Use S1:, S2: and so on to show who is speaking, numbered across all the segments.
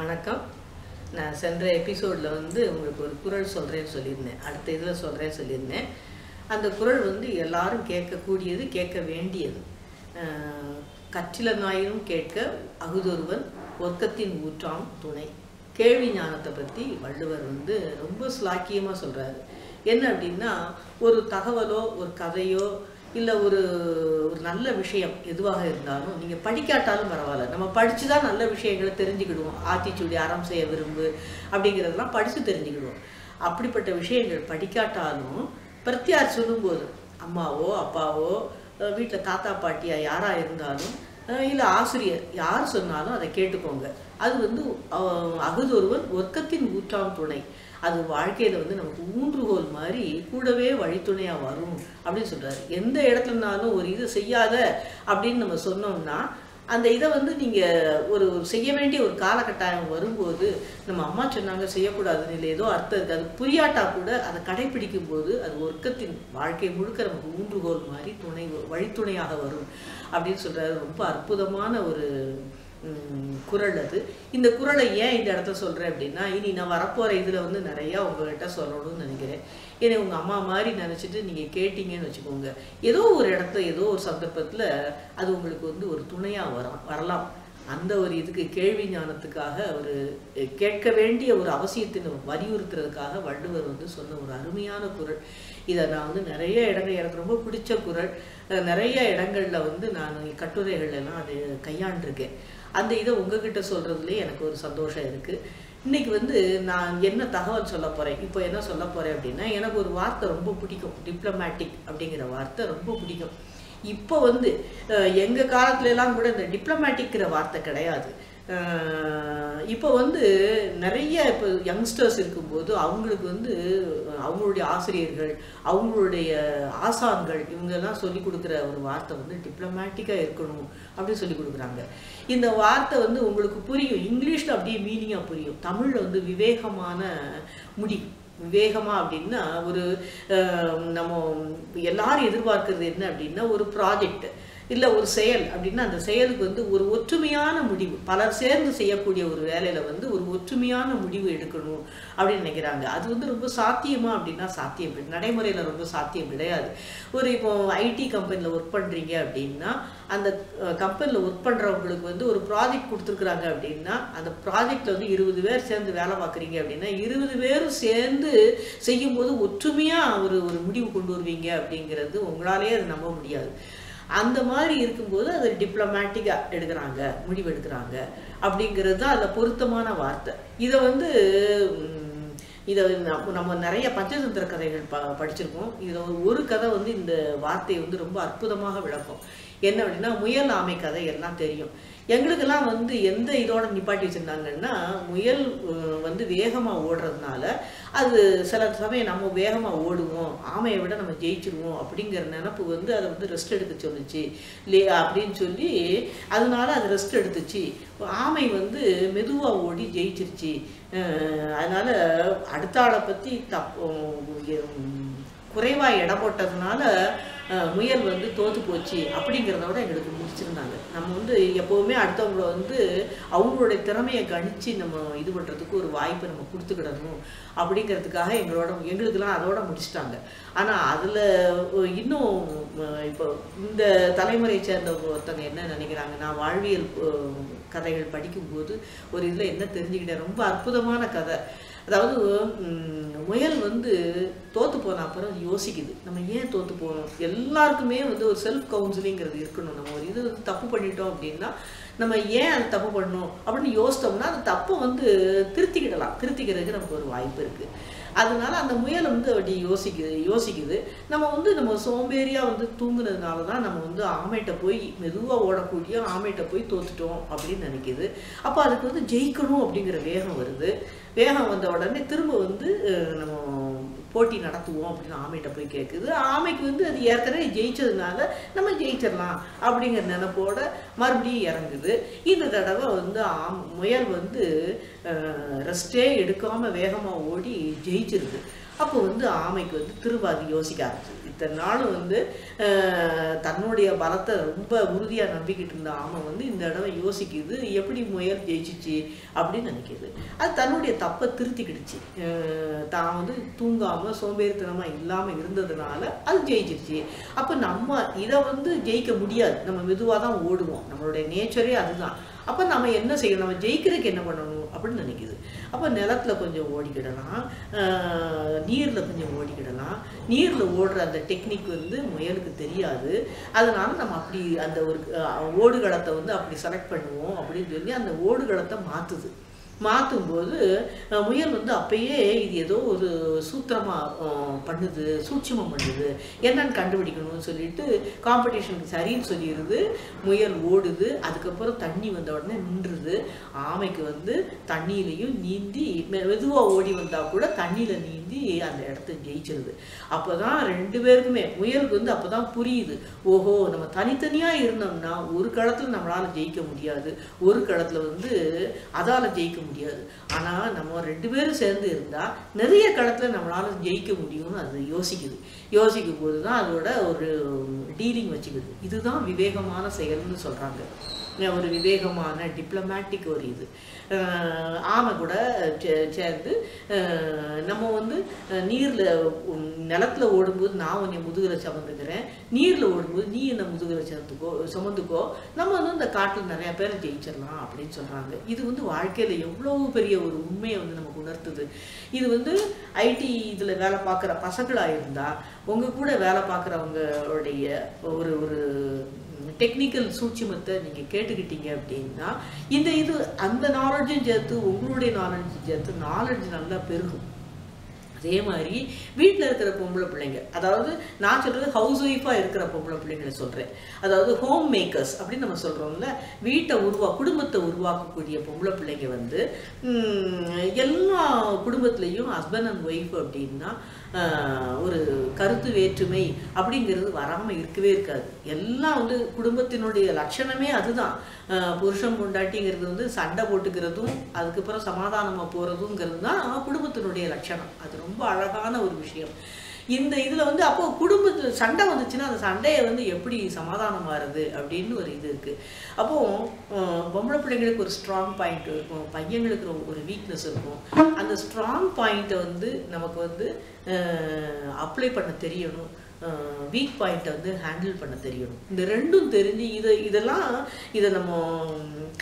S1: வணக்கம். நான் சென்ற எபிசோடில் வந்து உங்களுக்கு ஒரு குரல் சொல்கிறேன்னு சொல்லியிருந்தேன். அடுத்த இதில் சொல்கிறேன்னு சொல்லியிருந்தேன். அந்த குரல் வந்து எல்லாரும் கேட்கக்கூடியது கேட்க வேண்டியது. கற்றில கற்றிலனாயினும் கேட்க அகுதொருவன் ஒர்க்கத்தின் ஊற்றாம் துணை. கேள்வி ஞானத்தை பற்றி வள்ளுவர் வந்து ரொம்ப ஸ்லாக்கியமாக சொல்கிறாரு என்ன அப்படின்னா ஒரு தகவலோ ஒரு கதையோ இல்லை ஒரு ஒரு நல்ல விஷயம் எதுவாக இருந்தாலும் நீங்கள் படிக்காட்டாலும் பரவாயில்ல. நம்ம படித்து தான் நல்ல விஷயங்களை தெரிஞ்சுக்கிடுவோம். ஆத்திச்சூடி அறம் செய்ய விரும்பு அப்படிங்கிறதெல்லாம் படித்து தெரிஞ்சுக்கிடுவோம். அப்படிப்பட்ட விஷயங்கள் படிக்காட்டாலும் பிரத்தியார் சொல்லும்போது அம்மாவோ அப்பாவோ வீட்டில் தாத்தா பாட்டியா யாராக இருந்தாலும் இல்லை ஆசிரியர் யார் சொன்னாலும் அதை கேட்டுக்கோங்க. அது வந்து அஹ், ஒர்க்கத்தின் ஊற்றாம் துணை. அது வாழ்க்கையில வந்து நமக்கு ஊன்றுகோல் மாதிரி கூடவே வழித்துணையா வரும் அப்படின்னு சொல்றாரு. எந்த இடத்துலனாலும் ஒரு இது செய்யாத அப்படின்னு நம்ம சொன்னோம்னா அந்த இதை வந்து நீங்கள் ஒரு செய்ய வேண்டிய ஒரு காலகட்டாயம் வரும்போது நம்ம அம்மா சொன்னாங்க செய்யக்கூடாதுன்னு இல்லை ஏதோ அர்த்தம் இருக்குது அது புரியாட்டா கூட அதை கடைபிடிக்கும் போது அது ஒர்க்கத்தின் வாழ்க்கை முழுக்க நமக்கு ஊன்றுகோல் மாதிரி துணை வழித்துணையாக வரும் அப்படின்னு சொல்கிறாரு ரொம்ப அற்புதமான ஒரு குரல் குறள் அது. இந்த குறளை ஏன் இந்த இடத்த சொல்கிறேன் அப்படின்னா இனி நான் வரப்போகிற இதில் வந்து நிறையா உங்கள்கிட்ட சொல்லணும்னு நினைக்கிறேன். ஏன்னா உங்கள் அம்மா மாதிரி நினச்சிட்டு நீங்கள் கேட்டீங்கன்னு வச்சுக்கோங்க. ஏதோ ஒரு இடத்த ஏதோ ஒரு சந்தர்ப்பத்தில் அது உங்களுக்கு வந்து ஒரு துணையாக வரும் வரலாம். அந்த ஒரு இதுக்கு கேள்வி ஞானத்துக்காக ஒரு கேட்க வேண்டிய ஒரு அவசியத்தை வலியுறுத்துறதுக்காக வள்ளுவர் வந்து சொன்ன ஒரு அருமையான குரல். இதை நான் வந்து நிறைய இடங்கள் எனக்கு ரொம்ப பிடிச்ச குரல். நிறைய இடங்களில் வந்து நான் கட்டுரைகள் எல்லாம் அதை கையாண்டிருக்கேன். அந்த இதை உங்ககிட்ட சொல்றதுலேயே எனக்கு ஒரு சந்தோஷம் இருக்குது இன்னைக்கு வந்து நான் என்ன தகவல் சொல்ல போறேன்? இப்போ என்ன சொல்ல போறேன் அப்படின்னா எனக்கு ஒரு வார்த்தை ரொம்ப பிடிக்கும். டிப்ளமேட்டிக் அப்படிங்கிற வார்த்தை ரொம்ப பிடிக்கும். இப்போ வந்து அஹ், எங்க காலத்துல எல்லாம் கூட இந்த டிப்ளமேட்டிக்கிற வார்த்தை கிடையாது. இப்போ வந்து நிறைய இப்போ யங்ஸ்டர்ஸ் இருக்கும்போது அவங்களுக்கு வந்து அவங்களுடைய ஆசிரியர்கள் அவங்களுடைய ஆசான்கள் இவங்கெல்லாம் சொல்லி கொடுக்குற ஒரு வார்த்தை வந்து டிப்ளமேட்டிக்காக இருக்கணும் அப்படின்னு சொல்லி கொடுக்குறாங்க. இந்த வார்த்தை வந்து உங்களுக்கு புரியும். இங்கிலீஷில் அப்படியே மீனிங்காக புரியும். தமிழில் வந்து விவேகமான முடி. விவேகமாக அப்படின்னா ஒரு நம்ம எல்லாரும் எதிர்பார்க்கறது என்ன அப்படின்னா ஒரு ப்ராஜெக்ட் இல்லை ஒரு செயல் அப்படின்னா அந்த செயலுக்கு வந்து ஒரு ஒற்றுமையான முடிவு. பலர் சேர்ந்து செய்யக்கூடிய ஒரு வேலையில வந்து ஒரு ஒற்றுமையான முடிவு எடுக்கணும் அப்படின்னு நினைக்கிறாங்க. அது வந்து ரொம்ப சாத்தியமா அப்படின்னா சாத்தியம் நடைமுறையில் ரொம்ப சாத்தியம் கிடையாது. ஒரு இப்போ ஐடி கம்பெனியில் ஒர்க் பண்ணுறீங்க அப்படின்னா அந்த கம்பெனியில் ஒர்க் பண்ணுறவங்களுக்கு வந்து ஒரு ப்ராஜெக்ட் கொடுத்துருக்குறாங்க அப்படின்னா அந்த ப்ராஜெக்டில் வந்து இருபது பேர் சேர்ந்து வேலை பார்க்குறீங்க அப்படின்னா இருபது பேரும் சேர்ந்து செய்யும்போது ஒற்றுமையாக ஒரு ஒரு முடிவு கொண்டு வருவீங்க அப்படிங்கிறது உங்களாலேயே அது நம்ப முடியாது. அந்த மாதிரி இருக்கும்போது அதை டிப்ளமேட்டிக்காக எடுக்கிறாங்க முடிவு எடுக்கிறாங்க அப்படிங்கிறது தான் அதில் பொருத்தமான வார்த்தை. இதை வந்து இதை நம்ம நிறைய பஞ்சதந்திர கதைகள் ப படிச்சிருக்கோம். இதில் ஒரு ஒரு கதை வந்து இந்த வார்த்தையை வந்து ரொம்ப அற்புதமாக விளக்கும். என்ன அப்படின்னா முயல் ஆமை கதை எல்லாம் தெரியும். எங்களுக்கெல்லாம் வந்து எந்த இதோட நிப்பாட்டி வச்சுருந்தாங்கன்னா முயல் வந்து வேகமாக ஓடுறதுனால அது சில சமயம் நம்ம வேகமாக ஓடுவோம். ஆமையை விட நம்ம ஜெயிச்சிருவோம் அப்படிங்கிற நினப்பு வந்து அதை வந்து ரெஸ்ட் எடுக்க சொல்லுச்சு. லே அப்படின்னு சொல்லி அதனால அது ரெஸ்ட் எடுத்துச்சு. ஆமை வந்து மெதுவாக ஓடி ஜெயிச்சிருச்சு. அதனால் அடுத்த ஆளை பற்றி தப் குறைவாக குறைவா போட்டதுனால முயல் வந்து தோற்று போச்சு அப்படிங்கிறத விட எங்களுக்கு முடிச்சிருந்தாங்க. நம்ம வந்து எப்போவுமே அடுத்தவங்கள வந்து அவங்களுடைய திறமையை கணிச்சு நம்ம இது பண்ணுறதுக்கு ஒரு வாய்ப்பை நம்ம கொடுத்துக்கிடணும் அப்படிங்கிறதுக்காக எங்களோட எங்களுக்கெல்லாம் அதோட முடிச்சிட்டாங்க. ஆனால் அதில் இன்னும் இப்போ இந்த தலைமுறையை சேர்ந்த ஒருத்தங்க என்ன நினைக்கிறாங்க? நான் வாழ்வியல் கதைகள் படிக்கும்போது ஒரு இதில் என்ன தெரிஞ்சுக்கிட்டேன்? ரொம்ப அற்புதமான கதை. அதாவது முயல் வந்து தோத்து போன அப்புறம் யோசிக்குது. நம்ம ஏன் தோத்து போகிறோம் எல்லாருக்குமே வந்து ஒரு செல்ஃப் கவுன்சிலிங்கிறது இருக்கணும். நம்ம ஒரு இது வந்து தப்பு பண்ணிட்டோம் அப்படின்னா நம்ம ஏன் அந்த தப்பு பண்ணணும் அப்படின்னு யோசித்தோம்னா அந்த தப்பை வந்து திருத்திக்கிடலாம். திருத்திக்கிறதுக்கு நமக்கு ஒரு வாய்ப்பு இருக்குது அதனால அந்த முயல் வந்து அப்படி யோசிக்குது யோசிக்குது. நம்ம வந்து நம்ம சோம்பேறியாக வந்து தூங்குனதுனால தான் நம்ம வந்து ஆமைகிட்ட போய் மெதுவாக ஓடக்கூடிய ஆமைகிட்ட போய் தோத்துட்டோம் அப்படின்னு நினைக்கிது. அப்போ அதுக்கு வந்து ஜெயிக்கணும் அப்படிங்கிற வேகம் வருது. வேகம் வந்த உடனே திரும்ப வந்து நம்ம போட்டி நடத்துவோம் அப்படின்னு ஆமைகிட்ட போய் கேட்குது ஆமைக்கு வந்து அது ஏற்கனவே ஜெயிச்சதுனால நம்ம ஜெயிச்சிடலாம் அப்படிங்கிற நினைப்போட மறுபடியும் இறங்குது. இந்த தடவை வந்து ஆம் முயல் வந்து ரெஸ்டே எடுக்காம வேகமாக ஓடி ஜெயிச்சிருது அப்போ வந்து ஆமைக்கு வந்து திரும்ப அது யோசிக்க ஆரம்பிச்சு இத்தனை நாளும் வந்து தன்னுடைய பலத்தை ரொம்ப உறுதியாக நம்பிக்கிட்டு இருந்த ஆமை வந்து இந்த தடவை யோசிக்குது எப்படி முயல் ஜெயிச்சிச்சு அப்படின்னு நினைக்கிது. அது தன்னுடைய தப்பை திருத்திக்கிடுச்சு. தான் வந்து தூங்காமல் சோம்பேறித்தனமாக இல்லாமல் இருந்ததுனால அது ஜெயிச்சிருச்சு. அப்போ நம்ம இதை வந்து ஜெயிக்க முடியாது. நம்ம மெதுவாக தான் ஓடுவோம். நம்மளுடைய நேச்சரே அதுதான். அப்போ நம்ம என்ன செய்யணும்? நம்ம ஜெயிக்கிறதுக்கு என்ன பண்ணணும்? அப்படின்னு நினைக்கிது. அப்போ நிலத்துல கொஞ்சம் ஓடிக்கிடலாம். நீரில் கொஞ்சம் ஓடிக்கிடலாம். நீரில் ஓடுற அந்த டெக்னிக் வந்து முயலுக்கு தெரியாது. அதனால நம்ம அப்படி அந்த ஒரு ஓடுகளத்தை வந்து அப்படி செலக்ட் பண்ணுவோம் அப்படின்னு சொல்லி அந்த ஓடுகளத்தை மாற்றுது மாற்றும்போது முயல் வந்து அப்பயே இது ஏதோ ஒரு சூத்திரமாக பண்ணுது சூட்சுமம் பண்ணுது. என்னன்னு கண்டுபிடிக்கணும்னு சொல்லிட்டு காம்படிஷனுக்கு சரின்னு சொல்லிடுது. முயல் ஓடுது. அதுக்கப்புறம் தண்ணி வந்த உடனே நின்றுது. ஆமைக்கு வந்து தண்ணியிலையும் நீந்தி மெதுவாக ஓடி வந்தால் கூட தண்ணியில் நீந்தி அந்த இடத்த ஜெயிச்சிருது. அப்போ தான் ரெண்டு பேருக்குமே முயலுக்கு வந்து அப்போ தான் புரியுது. ஓஹோ நம்ம தனித்தனியாக இருந்தோம்னா ஒரு களத்தில் நம்மளால் ஜெயிக்க முடியாது. ஒரு களத்தில் வந்து அதால் ஜெயிக்க முடியாது. ஆனால் நம்ம ரெண்டு பேரும் சேர்ந்து இருந்தால் நிறைய களத்தில் நம்மளால் ஜெயிக்க முடியும்னு அது யோசிக்குது. யோசிக்கும் போது தான் அதோட ஒரு டீலிங் வச்சுக்குது. இதுதான் விவேகமான செயல்னு சொல்கிறாங்க ஒரு விவேகமான டிப்ளமேட்டிக் ஒரு இது. ஆமை கூட சே- சேர்ந்து நம்ம வந்து நீரில் நிலத்துல ஓடும்போது நான் கொஞ்சம் முதுகில் சமந்துக்கிறேன். நீரில் ஓடும்போது நீ என்ன முதுகில் சேர்த்துக்கோ சுமந்துக்கோ. நம்ம வந்து இந்த காட்டில் நிறையா பேரை ஜெயிச்சிடலாம் அப்படின்னு சொல்கிறாங்க இது வந்து வாழ்க்கையில் எவ்வளோ பெரிய ஒரு உண்மையை வந்து நமக்கு உணர்த்துது. இது வந்து ஐடி இதில் வேலை பார்க்குற பசங்களாக இருந்தால் உங்கள் கூட வேலை பார்க்குறவங்களுடைய ஒரு ஒரு டெக்னிக்கல் சூட்சிமத்தை நீங்கள் கேட்டுக்கிட்டீங்க அப்படின்னா இந்த இது அந்த நாலேஜும் சேர்த்து உங்களுடைய நாலேஜும் சேர்த்து நாலேஜ் நல்லா பெருகும். அதே மாதிரி வீட்டில் இருக்கிற பொம்பளை பிள்ளைங்க அதாவது நான் சொல்கிறது ஹவுஸ் ஒய்ஃபாக இருக்கிற பொம்பளை பிள்ளைங்களை சொல்கிறேன் அதாவது ஹோம் மேக்கர்ஸ் அப்படின்னு நம்ம சொல்கிறோம்ல வீட்டை உருவா குடும்பத்தை உருவாக்கக்கூடிய பொம்பளை பிள்ளைங்க வந்து எல்லா குடும்பத்துலேயும் ஹஸ்பண்ட் அண்ட் ஒய்ஃப் அப்படின்னா ஒரு கருத்து வேற்றுமை அப்படிங்கிறது வராமல் இருக்கவே இருக்காது. எல்லாம் வந்து குடும்பத்தினுடைய லட்சணமே அதுதான். புருஷம் புருஷன் வந்து சண்டை போட்டுக்கிறதும் அதுக்கப்புறம் சமாதானமாக போகிறதுங்கிறது தான் குடும்பத்தினுடைய லட்சணம். அது ரொம்ப அழகான ஒரு விஷயம். இந்த இதில் வந்து அப்போ குடும்பத்தில் சண்டை வந்துச்சுன்னா அந்த சண்டையை வந்து எப்படி சமாதானம் ஆறுது அப்படின்னு ஒரு இது இருக்குது அப்போது பிள்ளைங்களுக்கு ஒரு ஸ்ட்ராங் பாயிண்ட் இருக்கும். பையங்களுக்கு ஒரு- ஒரு வீக்னஸ் இருக்கும். அந்த ஸ்ட்ராங் பாயிண்ட்டை வந்து நமக்கு வந்து அப்ளை பண்ண தெரியணும். வீக் பாயிண்ட்டை வந்து ஹேண்டில் பண்ண தெரியணும். இந்த ரெண்டும் தெரிஞ்சு இதை இதெல்லாம் இதை நம்ம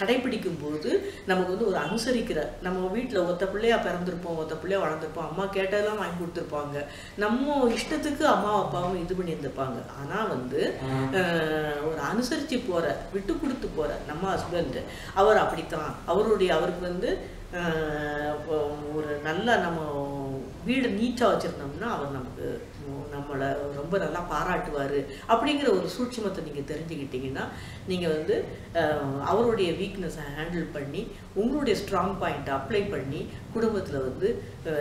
S1: கடைப்பிடிக்கும் போது நமக்கு வந்து ஒரு அனுசரிக்கிற நம்ம வீட்டில் ஒத்த பிள்ளையா பிறந்திருப்போம் ஒத்த பிள்ளையா வளர்ந்துருப்போம் அம்மா கேட்டதெல்லாம் வாங்கி கொடுத்துருப்பாங்க. நம்ம இஷ்டத்துக்கு அம்மா அப்பாவும் இது பண்ணியிருந்திருப்பாங்க ஆனால் வந்து ஒரு அனுசரித்து போகிற விட்டு கொடுத்து போகிற நம்ம ஹஸ்பண்ட் அவர் அப்படித்தான். அவருடைய அவருக்கு வந்து ஒரு நல்ல நம்ம வீடு நீட்டாக வச்சுருந்தோம்னா அவர் நமக்கு நம்மளை ரொம்ப நல்லா பாராட்டுவார் அப்படிங்கிற ஒரு சூட்சமத்தை நீங்கள் தெரிஞ்சுக்கிட்டீங்கன்னா நீங்கள் வந்து அவருடைய வீக்னஸை ஹேண்டில் பண்ணி உங்களுடைய ஸ்ட்ராங் பாயிண்ட்டை அப்ளை பண்ணி குடும்பத்தில் வந்து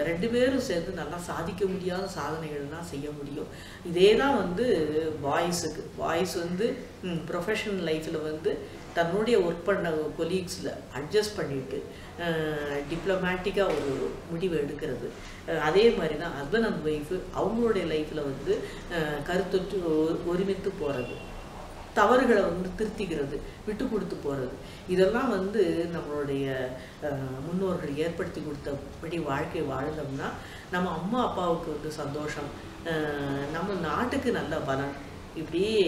S1: ரெண்டு பேரும் சேர்ந்து நல்லா சாதிக்க முடியாத சாதனைகள்லாம் செய்ய முடியும். இதே தான் வந்து பாய்ஸுக்கு. பாய்ஸ் வந்து ப்ரொஃபஷனல் லைஃப்பில் வந்து தன்னுடைய ஒர்க் பண்ண கொலீக்ஸில் அட்ஜஸ்ட் பண்ணிட்டு டிப்ளமேட்டிக்காக ஒரு முடிவு எடுக்கிறது. அதே மாதிரி தான் ஹஸ்பண்ட் அண்ட் ஒய்ஃபு அவங்களுடைய லைஃப்பில் வந்து கருத்தொற்று ஒருமித்து போகிறது தவறுகளை வந்து திருத்திக்கிறது விட்டு கொடுத்து போகிறது இதெல்லாம் வந்து நம்மளுடைய முன்னோர்கள் ஏற்படுத்தி கொடுத்தபடி வாழ்க்கை வாழ்ந்தோம்னா நம்ம அம்மா அப்பாவுக்கு வந்து சந்தோஷம். நம்ம நாட்டுக்கு நல்ல பலன். இப்படியே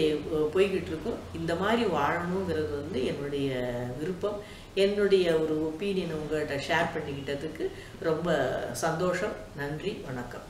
S1: போய்கிட்டு இருக்கும். இந்த மாதிரி வாழணுங்கிறது வந்து என்னுடைய விருப்பம். என்னுடைய ஒரு ஒப்பீனியன் உங்கள்கிட்ட ஷேர் பண்ணிக்கிட்டதுக்கு ரொம்ப சந்தோஷம். நன்றி. வணக்கம்.